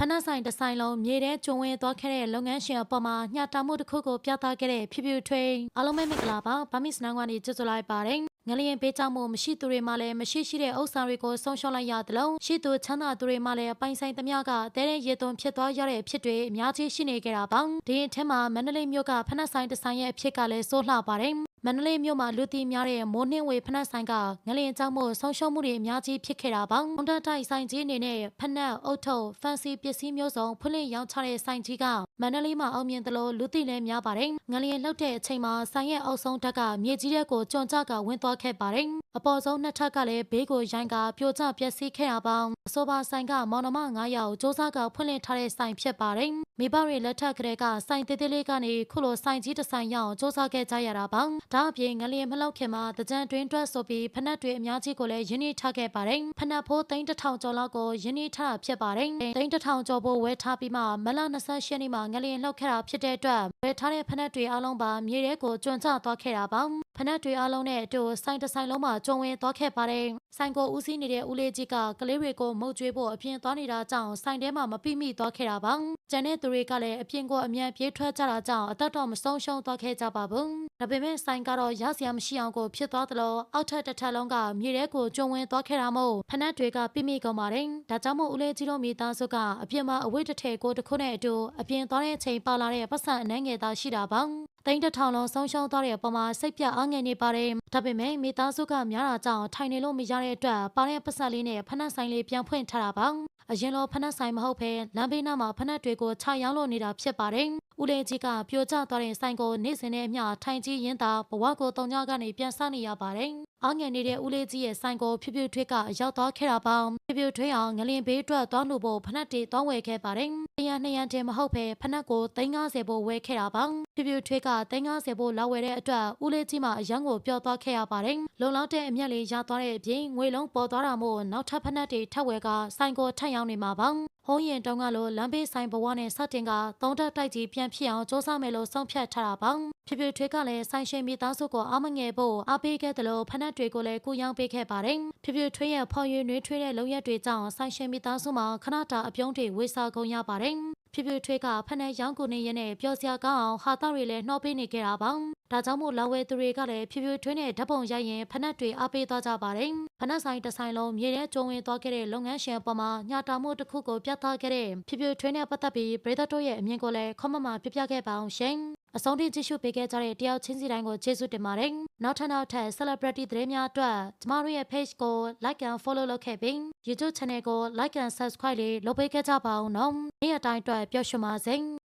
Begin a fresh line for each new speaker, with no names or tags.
ဖနက်ဆိုင်တစ်ဆိုင်လုံးမြေထဲကျုံဝင်သွားခဲ့တဲ့လုပ်ငန်းရှင်အပေါ်မှာညှတာမှုတစ်ခုကိုပြသခဲ့တဲ့ဖြူဖြူထွေးအားလုံးပဲမင်္ဂလာပါဗမစ်စနန်ကနေကြိုဆိုလိုက်ပါတယ်ငလျင်ပေးချမှုမရှိသူတွေမှလည်းမရှိရှိတဲ့ဥစ္စာတွေကိုဆုံးရှုံးလိုက်ရသလိုရှိသူချမ်းသာသူတွေမှလည်းပိုင်ဆိုင်သမျှကတဲတဲ့ရေသွန်းဖြစ်သွားရတဲ့အဖြစ်တွေအများကြီးရှိနေကြတာပါဒီအထက်မှာမန္တလေးမြို့ကဖနက်ဆိုင်တစ်ဆိုင်ရဲ့အဖြစ်ကလည်းစိုးလှပါတယ် မန္တလေးမြို့မှာလူသိများတဲ့မိုးနှင်းဝေဖနက်ဆိုင်ကငလျင်ကြောင့်မို့ဆုံးရှုံးမှုတွေအများကြီးဖြစ်ခဲ့တာပါ။ကွန်တက်တိုက်ဆိုင်ကြီးအနေနဲ့ဖနက်အုတ်ထုပ်ဖန်စီပစ္စည်းမျိုးစုံဖွင့်လှစ်ရောင်းချတဲ့ဆိုင်ကြီးကမန္တလေးမှာအောင်မြင်သလိုလူသိလည်းများပါတယ်။ငလျင်လှုပ်တဲ့အချိန်မှာဆိုင်ရဲ့အောက်ဆုံးဓာတ်ကမြေကြီးတဲ့ကိုကျွံကြကဝင်သွားခဲ့ပါတယ်။အပေါ်ဆုံးနှစ်ထပ်ကလည်းဘေးကိုရိုင်းကပြိုကျပျက်စီးခဲ့တာပါ။အဆိုပါဆိုင်ကမောင်နှမ9ယောက်စ조사ကဖွင့်လှစ်ထားတဲ့ဆိုင်ဖြစ်ပါတယ်။ မိဘတွေလက်ထက်ကလေးကဆိုင်သေးသေးလေးကနေခုလိုဆိုင်ကြီးတစ်ဆိုင်ရောက်စ조사ခဲ့ကြရတာပါ။ဒါအပြင်ငလျင်မလောက်ခင်မှာတကြံတွင်တွက်ဆိုပြီးဖနက်တွေအများကြီးကိုလည်းရင်းနှီးထားခဲ့ပါတယ်။ဖနက်ဖိုးသိန်းတစ်ထောင်ကျော်လောက်ကိုရင်းနှီးထားတာဖြစ်ပါတယ်။သိန်းတစ်ထောင်ကျော်ဖို့ဝယ်ထားပြီးမှမလ28ရက်နေ့မှာငလျင်လှုပ်ခဲ့တာဖြစ်တဲ့အတွက်ဝယ်ထားတဲ့ဖနက်တွေအလုံးပါမြေထဲကိုကျွံကျသွားခဲ့တာပါ။ဖနက်တွေအလုံးနဲ့အတူဆိုင်တစ်ဆိုင်လုံးမှာကျုံဝင်သွားခဲ့ပါတယ်။ဆိုင်ကိုဦးစီးနေတဲ့ဦးလေးကြီးကကလေးတွေကိုမုတ်ကျွေးဖို့အပြင်သွားနေတာကြောင့်ဆိုင်ထဲမှာမပိမိသွားခဲ့တာပါ။ကျန်တဲ့သူတွေကလည်းအပြင်ကိုအမြန်ပြေးထွက်ကြတာကြောင့်အသက်တော်မဆုံးရှုံးသွားခဲ့ကြပါဘူး။ဒါပေမဲ့ဆိုင်ကတော့ရစရာမရှိအောင်ကိုဖြစ်သွားသလိုအောက်ထပ်တစ်ထပ်လုံးကမြေထဲကိုကျုံဝင်သွားခဲ့တာမို့ဖနက်တွေကပိမိကုန်ပါတယ်။ဒါကြောင့်မို့ဦးလေးကြီးတို့မိသားစုကအပြင်မှာအဝိတ်တစ်ထည်ကိုတစ်ခုနဲ့အတူအပြင်သွားတဲ့အချိန်ပါလာတဲ့ပတ်စံအနှဲငယ်သားရှိတာပါ။တိန်းတစ်ထောင်လုံးဆုံးရှုံးသွားတဲ့အပေါ်မှာစိတ်ပြအားငယ်နေပါတယ်။ဒါပေမဲ့မိသားစုကများတာကြောင့်ထိုင်နေလို့မရတဲ့အတွက်ပါတဲ့ပတ်စံလေးနဲ့ဖနက်ဆိုင်လေးပြန်ဖွင့်ထားတာပါ။ အရင်လိုဖနက်ဆိုင်မဟုတ်ဘဲလမ်းဘေးနားမှာဖနက်တွေကိုခြာရောင်းလို့နေတာဖြစ်ပါတယ်။ ဦးလေးကြီးကပြိုကျသွားတဲ့ဆိုင်ကိုနေ့စဉ်နဲ့အမျှထိုင်ကြီးရင်းသာဘဝကိုတုံညကနေပြန်ဆနေရပါတယ်။အားငယ်နေတဲ့ဦးလေးကြီးရဲ့ဆိုင်ကိုဖြူဖြူထွေးကရောက်သွားခဲ့တာပါ။ဖြူဖြူထွေးအောင်ငလင်ဘေးအတွက်သွားလို့ဖို့ဖနက်တွေတောင်းဝယ်ခဲ့ပါတယ်။တရနှစ်ရန်တင်မဟုတ်ဘဲဖနက်ကို350ဖို့ဝယ်ခဲ့တာပါ။ဖြူဖြူထွေးက350ဖို့လောက်ဝယ်တဲ့အတွက်ဦးလေးကြီးမှအရန်ကိုပျော်သွားခဲ့ရပါတယ်။လုံလောက်တဲ့အမျက်လေးရသွားတဲ့အပြင်ငွေလုံးပေါ်သွားတာမို့နောက်ထပ်ဖနက်တွေထပ်ဝယ်ကဆိုင်ကိုထပ်ရောက်နေမှာပါ။ဟိုးရင်တုံးကလိုလမ်းဘေးဆိုင်ဘဝနဲ့စတင်ကသုံးတက်တိုက်ကြီးပြန်ဖြစ်အောင်စ조사မယ်လို့ဆုံးဖြတ်ထားတာပါဖြည်းဖြည်းထွေးကလည်းဆိုင်ရှင်မိသားစုကိုအားမငယ်ဖို့အားပေးခဲ့တယ်လို့ဖနက်တွေကိုလည်းကူရောင်းပေးခဲ့ပါတယ်ဖြည်းဖြည်းထွေးရဲ့ဖော်ရည်နှွေးထွေးတဲ့လုံရက်တွေကြောင့်ဆိုင်ရှင်မိသားစုမှာခဏတာအပြုံးတွေဝေစာကုန်ရပါတယ် ဖြည်းဖြည်းထွေးကဖနက်ရောင်းကုန်နေရတဲ့ပျော်စရာကောင်းအောင်ဟာသားတွေလည်းနှောပေးနေကြတာပါဒါကြောင့်မို့လာဝဲသူတွေကလည်းဖြည်းဖြည်းထွေးနဲ့ဓာတ်ပုံရိုက်ရင်ဖနက်တွေအားပေးသွားကြပါတယ်ဖနက်ဆိုင်တစ်ဆိုင်လုံးမြေထဲကျုံဝင်သွားခဲ့တဲ့လုပ်ငန်းရှင်အပေါ်မှာညတာမှုတစ်ခုကိုပြသခဲ့တဲ့ဖြည်းဖြည်းထွေးနဲ့ပတ်သက်ပြီးပရိသတ်တို့ရဲ့အမြင်ကိုလည်းခေါမမပြပြခဲ့ပါအောင်ရှင် အဆုံးထိကြည့်ရှုပေးခဲ့ကြတဲ့တယောက်ချင်းစီတိုင်းကိုကျေးဇူးတင်ပါတယ်။နောက်ထပ်နောက်ထပ် celebrity သတင်းများအတွက်ကျမတို့ရဲ့ page ကို like and follow လုပ်ခဲ့ပြီး YouTube channel ကို like and subscribe လေးလုပ်ပေးခဲ့ကြပါဦးနော်။နေ့ရက်တိုင်းအတွက်ပျော်ရွှင်ပါစေ။